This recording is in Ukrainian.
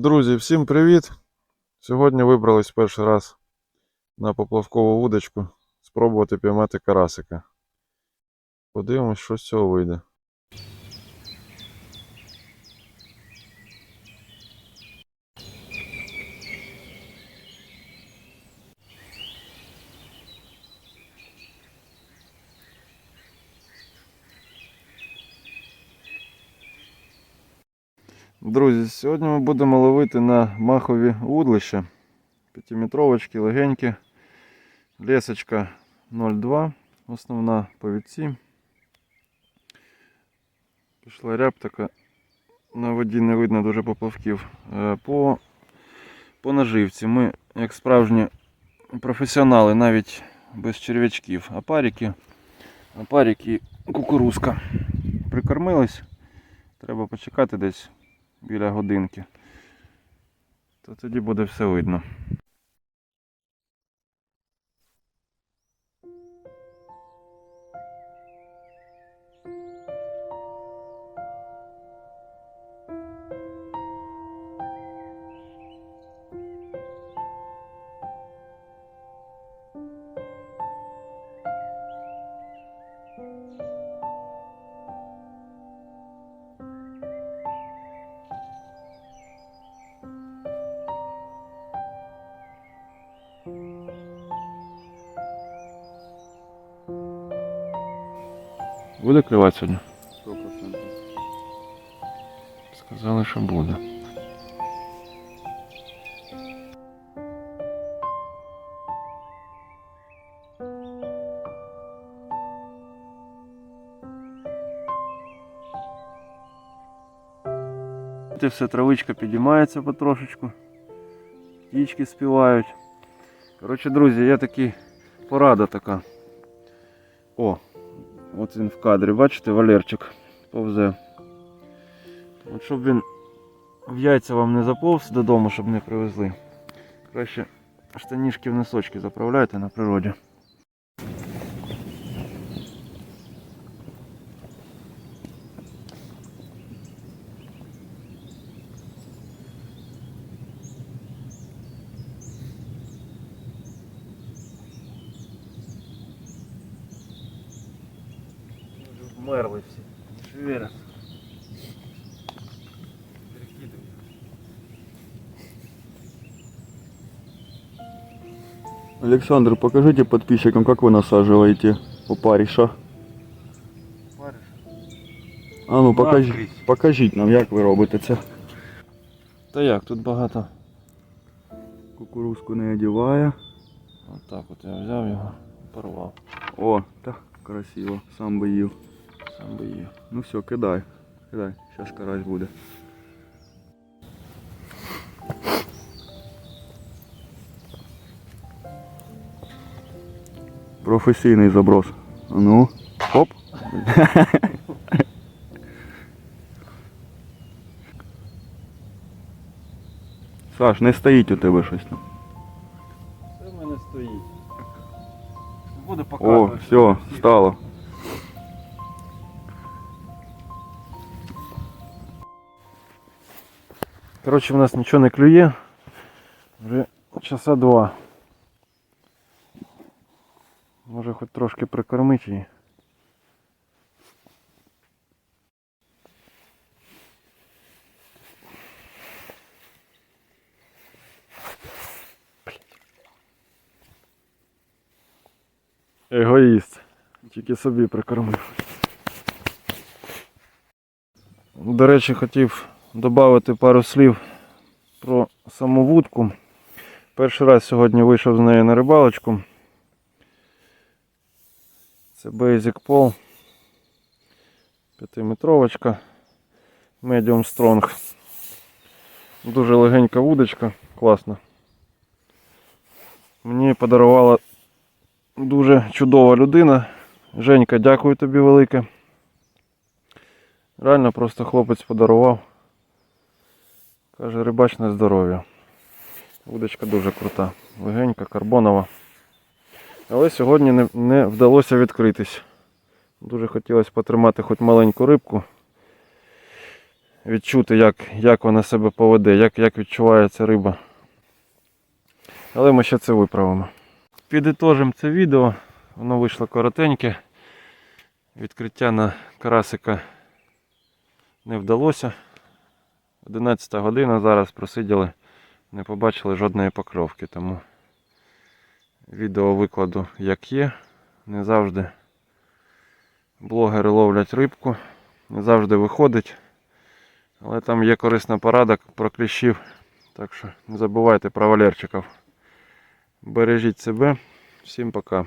Друзі, всім привіт! Сьогодні вибрались перший раз на поплавкову вудочку спробувати піймати карасика. Подивимось, що з цього вийде. Друзі, сьогодні ми будемо ловити на махові вудлища. П'ятиметровочки легенькі. Лесочка 0,2, основна по відці. Пішла ряб така. На воді не видно дуже поплавків. Е, По, по наживці ми, як справжні професіонали, навіть без черв'ячків. Апарики, апарики кукурузка. Прикормились. Треба почекати десь біля годинки. То тоді буде все видно. Буде клювати сьогодні? 100%. Сказали, що буде. Все травичка підіймається потрошечку. Птічки співають. Коротше, друзі, є такі порада така. О, от він в кадрі, бачите, Валерчик повзе. От щоб він в яйця вам не заповз додому, щоб не привезли. Краще штанішки в носочки заправляйте на природі. Вмерли всі. Швіра. Александр, покажите подписчикам, как вы насаживаете опариша. А ну покажіть, Наскрізь. покажіть нам, як ви робите це. Та як, тут багато. Кукурузку не одіває. Отак от я взяв його, порвав. О, так, красиво, сам би їв. Сам би їв. Ну все, кидай. Кидай, зараз карась буде. Професійний заброс. Ну, хоп. Саш, не стоїть у тебе щось там. Це в мене стоїть. Буду О, все, стало. Коротше, в нас нічого не клює. Вже часа два. Може хоч трошки прикормити її. Егоїст. Тільки собі прикормив. До речі, хотів додати пару слів про саму вудку. Перший раз сьогодні вийшов з нею на рибалочку. Це Basic Pole. П'ятиметровочка. Medium Strong. Дуже легенька вудочка, класна. Мені подарувала дуже чудова людина. Женька, дякую тобі велике. Реально просто хлопець подарував. Каже, рибач на здоров'я. Удочка дуже крута. Легенька, карбонова. Але сьогодні не, не вдалося відкритись. Дуже хотілося потримати хоч маленьку рибку. відчути, як, як вона себе поведе, як, як відчувається риба. Але ми ще це виправимо. Підітожимо це відео. Воно вийшло коротеньке. Відкриття на карасика не вдалося. 11 година зараз просиділи, не побачили жодної покровки, тому відео викладу як є. Не завжди блогери ловлять рибку, не завжди виходить. Але там є корисна порада про кліщів. Так що не забувайте про валерчиків. Бережіть себе. Всім пока.